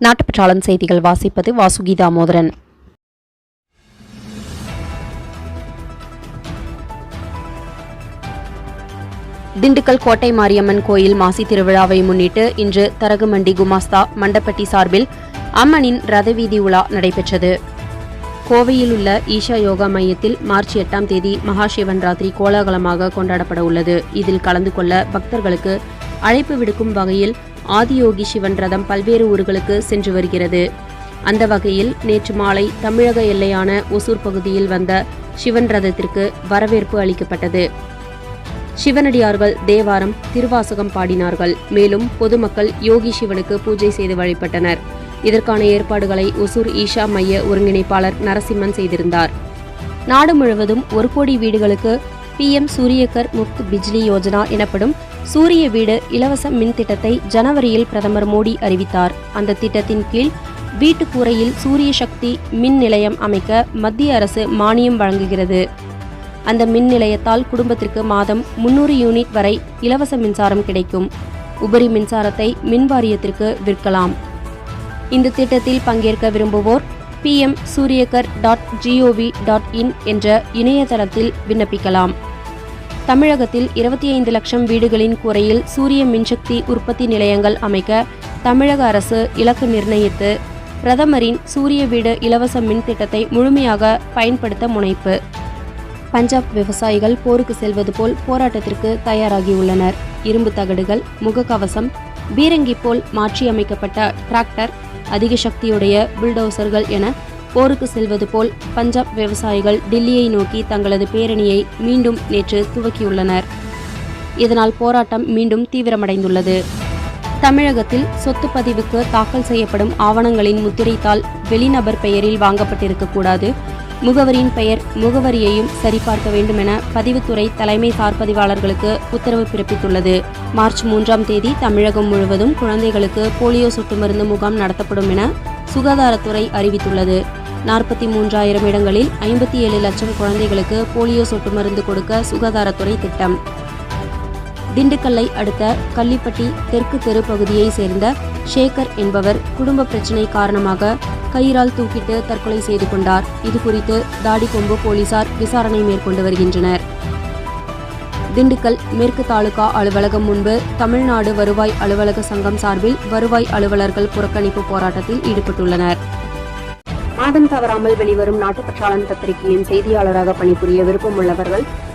நாட்டுப்பற்றாளன் செய்திகள் வாசிப்பது வாசுகி தாமோதரன் திண்டுக்கல் கோட்டை மாரியம்மன் கோயில் மாசி திருவிழாவை முன்னிட்டு இன்று தரகுமண்டி குமாஸ்தா மண்டப்பட்டி சார்பில் அம்மனின் ரதவீதி உலா நடைபெற்றது. கோவையில் உள்ள ஈஷா யோகா மையத்தில் மார்ச் எட்டாம் தேதி மகாசிவன் ராத்திரி கோலாகலமாக கொண்டாடப்பட உள்ளது. இதில் கலந்து கொள்ள பக்தர்களுக்கு அழைப்பு விடுக்கும் வகையில் ஆதியோகி சிவன் ரதம் பல்வேறு ஊர்களுக்கு சென்று வருகிறது. அந்த வகையில் நேற்று மாலை தமிழக எல்லையான ஒசூர் பகுதியில் வந்த சிவன் ரதத்திற்கு வரவேற்பு அளிக்கப்பட்டது. சிவனடியார்கள் தேவாரம் திருவாசகம் பாடினார்கள். மேலும் பொதுமக்கள் யோகி சிவனுக்கு பூஜை செய்து வழிபட்டனர். இதற்கான ஏற்பாடுகளை ஒசூர் ஈஷா மைய ஒருங்கிணைப்பாளர் நரசிம்மன் செய்திருந்தார். நாடு முழுவதும் ஒரு கோடி வீடுகளுக்கு பிஎம் சூரியகர் முக்த் பிஜ்லி யோஜனா எனப்படும் சூரிய வீடு இலவச மின் திட்டத்தை ஜனவரியில் பிரதமர் மோடி அறிவித்தார். அந்த திட்டத்தின் கீழ் வீட்டு கூரையில் சூரிய சக்தி மின் நிலையம் அமைக்க மத்திய அரசு மானியம் வழங்குகிறது. அந்த மின் நிலையத்தால் குடும்பத்திற்கு மாதம் முன்னூறு யூனிட் வரை இலவச மின்சாரம் கிடைக்கும். உபரி மின்சாரத்தை மின் வாரியத்திற்கு விற்கலாம். இந்த திட்டத்தில் பங்கேற்க விரும்புவோர் PM Suryaghar dot G O V dot in என்ற இணையதளத்தில் விண்ணப்பிக்கலாம். தமிழகத்தில் இருபத்தி ஐந்து லட்சம் வீடுகளின் குறையில் சூரிய மின்சக்தி உற்பத்தி நிலையங்கள் அமைக்க தமிழக அரசு இலக்கு நிர்ணயித்து பிரதமரின் சூரிய வீடு இலவச மின் திட்டத்தை முழுமையாக பயன்படுத்த முனைப்பு. பஞ்சாப் விவசாயிகள் போருக்கு செல்வது போல் போராட்டத்திற்கு தயாராகியுள்ளனர். இரும்பு தகடுகள் முகக்கவசம் பீரங்கி போல் மாற்றியமைக்கப்பட்ட டிராக்டர் அதிக சக்தியுடைய புல்டோசர்கள் என போருக்கு செல்வது போல் பஞ்சாப் விவசாயிகள் டில்லியை நோக்கி தங்களது பேரணியை மீண்டும் நேற்று துவக்கியுள்ளனர். இதனால் போராட்டம் மீண்டும் தீவிரமடைந்துள்ளது. தமிழகத்தில் சொத்து பதிவுக்கு தாக்கல் செய்யப்படும் ஆவணங்களின் முத்திரைத்தாள் வெளிநபர் பெயரில் வாங்கப்பட்டிருக்கக்கூடாது. முகவரியின் பெயர் முகவரியையும் சரிபார்க்க வேண்டும் என பதிவுத்துறை தலைமை சார் பதிவாளர்களுக்கு உத்தரவு பிறப்பித்துள்ளது. மார்ச் மூன்றாம் தேதி தமிழகம் முழுவதும் குழந்தைகளுக்கு போலியோ சொட்டு மருந்து முகாம் நடத்தப்படும் என சுகாதாரத்துறை அறிவித்துள்ளது. நாற்பத்தி மூன்றாயிரம் இடங்களில் ஐம்பத்தி ஏழு லட்சம் குழந்தைகளுக்கு போலியோ சொட்டு மருந்து கொடுக்க சுகாதாரத்துறை திட்டம். திண்டுக்கல்லை அடுத்த கள்ளிப்பட்டி தெற்கு தெரு பகுதியை சேர்ந்த ஷேகர் என்பவர் குடும்ப பிரச்சினை காரணமாக கயிறால் தூக்கிட்டு தற்கொலை செய்து கொண்டார். இது குறித்து தாடிக்கொம்பு போலீசார் விசாரணை மேற்கொண்டு வருகின்றனர். திண்டுக்கல் மேற்கு தாலுகா அலுவலகம் முன்பு தமிழ்நாடு வருவாய் அலுவலக சங்கம் சார்பில் வருவாய் அலுவலர்கள் புறக்கணிப்பு போராட்டத்தில் ஈடுபட்டுள்ளனர். மாதம் தவறாமல் வெளிவரும் நாட்டுப்பற்றாளன் பத்திரிகையின் செய்தியாளராக பணிபுரிய விருப்பமுள்ளவர்கள்